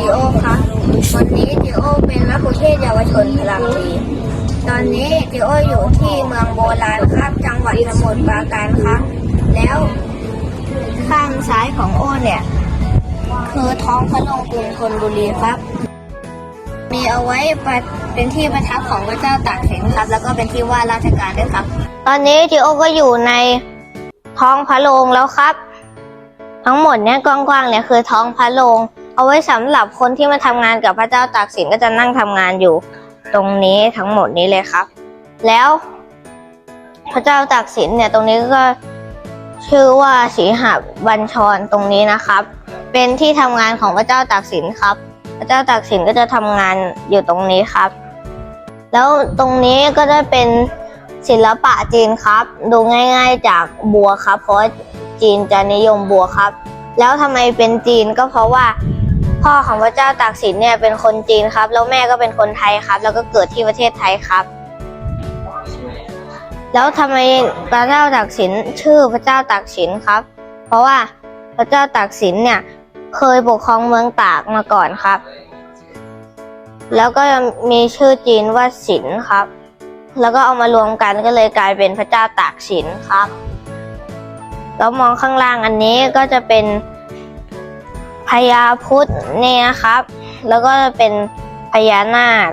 จิโอคะวันนี้จิโอเป็นนักเทศเยาวชนพลังดีตอนนี้จิโออยู่ที่เมืองโบราณครับ จังหวัดสมุทรปราการครับ แล้วข้างซ้ายของโอเนี่ย คือท้องพระโรงกรุงธนบุรีครับ มีเอาไว้ปเป็นที่ประทับของพระเจ้าตากสินครับ แล้วก็เป็นที่ว่าราชการด้วยครับ ตอนนี้จิโอก็อยู่ในท้องพระโรงแล้วครับ ทั้งหมดเนี่ยกว้างๆเนี่ยคือท้องพระโรง เอาไว้สำหรับคนที่มาทำงานกับพระเจ้าตากสินก็จะนั่งทำงานอยู่ ตรงนี้ทั้งหมดนี้เลยครับ แล้ว พระเจ้าตากสินเนี่ยตรงนี้ก็ชื่อว่าสีหบัญชรตรงนี้นะครับ เป็นที่ทำงานของพระเจ้าตากสินครับ พระเจ้าตากสินก็จะทำงานอยู่ตรงนี้ครับ แล้วตรงนี้ก็จะเป็นศิลปะจีนครับ ดูง่าย ๆจากบัวครับ เพราะจีนจะนิยมบัวครับ แล้วทำไมเป็นจีนก็เพราะว่า พ่อของพระเจ้าตากสินเนี่ยเป็นคนจีนครับ แล้วแม่ก็เป็นคนไทยครับ แล้วก็เกิดที่ประเทศไทยครับ แล้วทำไมพระเจ้าตากสินชื่อพระเจ้าตากสินครับ เพราะว่าพระเจ้าตากสินเนี่ยเคยปกครองเมืองตากมาก่อนครับ แล้วก็มีชื่อจีนว่าสินครับ แล้วก็เอามารวมกันก็เลยกลายเป็นพระเจ้าตากสินครับ แล้วมองข้างล่างอันนี้ก็จะเป็น พญาพุธเนี่ยครับ แล้วก็จะเป็นพญานาค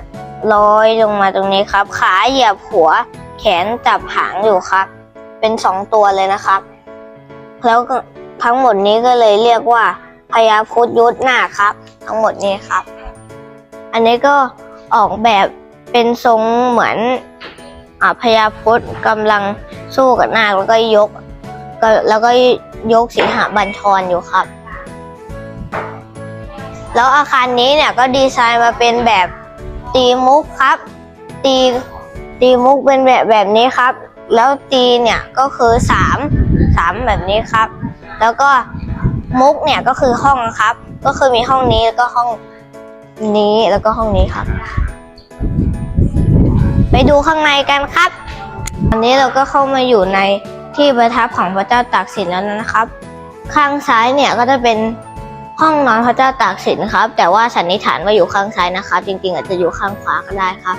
ลอยลงมาตรงนี้ครับ ขาเหยียบหัว แขนจับหางอยู่ครับ เป็นสองตัวเลยนะครับ แล้วทั้งหมดนี้ก็เลยเรียกว่าพญาพุธยุทธนาครับ ทั้งหมดนี้ครับ อันนี้ก็ออกแบบเป็นทรงเหมือนอ่าพญาพุธกำลังสู้กับนาคแล้วก็ยก แล้วก็ยกสีหบัญชรอยู่ครับ แล้วอาคารนี้เนี่ยก็ดีไซน์มาเป็นแบบตีมุกครับ ตีตีมุกเป็นแบบแบบนี้ครับ แล้วตีเนี่ยก็คือสามสามแบบนี้ครับ แล้วก็มุกเนี่ยก็คือห้องครับ ก็คือมีห้องนี้แล้วก็ห้องนี้แล้วก็ห้องนี้ครับ ไปดูข้างในกันครับตอนนี้เราก็เข้ามาอยู่ในที่ประทับของพระเจ้าตากสินแล้วนะครับ ข้างซ้ายเนี่ยก็จะเป็น ห้องนอนพระเจ้าตากสินครับ แต่ว่าสันนิษฐานว่าอยู่ข้างซ้ายนะครับ จริงๆ อาจจะอยู่ข้างขวาก็ได้ครับ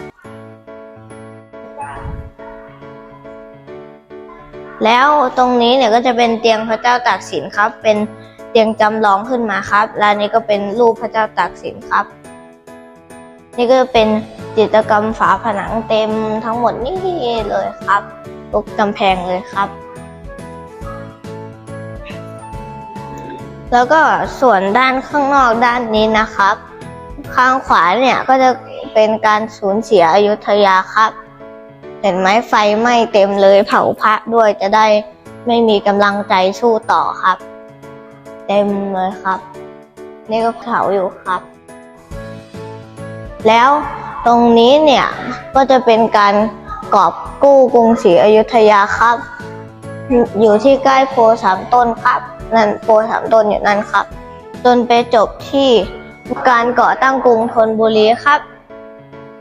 แล้วตรงนี้เนี่ยก็จะเป็นเตียงพระเจ้าตากสินครับ เป็นเตียงจำลองขึ้นมาครับ แล้วนี้ก็เป็นรูปพระเจ้าตากสินครับ นี่ก็เป็นจิตรกรรมฝาผนังเต็มทั้งหมดนี่เลยครับทุกกำแพงเลยครับ แล้วก็ส่วนด้านข้างนอกด้านนี้นะครับ ข้างขวาเนี่ยก็จะเป็นการสูญเสียอยุธยาครับ เห็นไหมไฟไหม้เต็มเลยเผาพระด้วยจะได้ไม่มีกำลังใจสู้ต่อครับ เต็มเลยครับ นี่ก็เผาอยู่ครับ แล้วตรงนี้เนี่ยก็จะเป็นการกอบกู้กรุงศรีอยุธยาครับ อยู่ที่ใกล้โพสามต้นครับ นั่นโพธิ์สามตนอยู่นั่นครับ จนไปจบที่การก่อตั้งกรุงธนบุรีครับ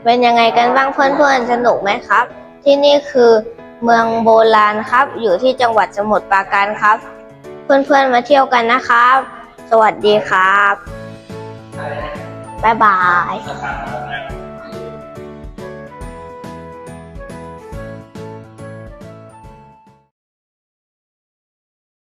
เป็นยังไงกันบ้างเพื่อนๆสนุกไหมครับ ที่นี่คือเมืองโบราณครับ อยู่ที่จังหวัดสมุทรปราการครับ เพื่อนๆมาเที่ยวกันนะครับ สวัสดีครับบ๊ายบาย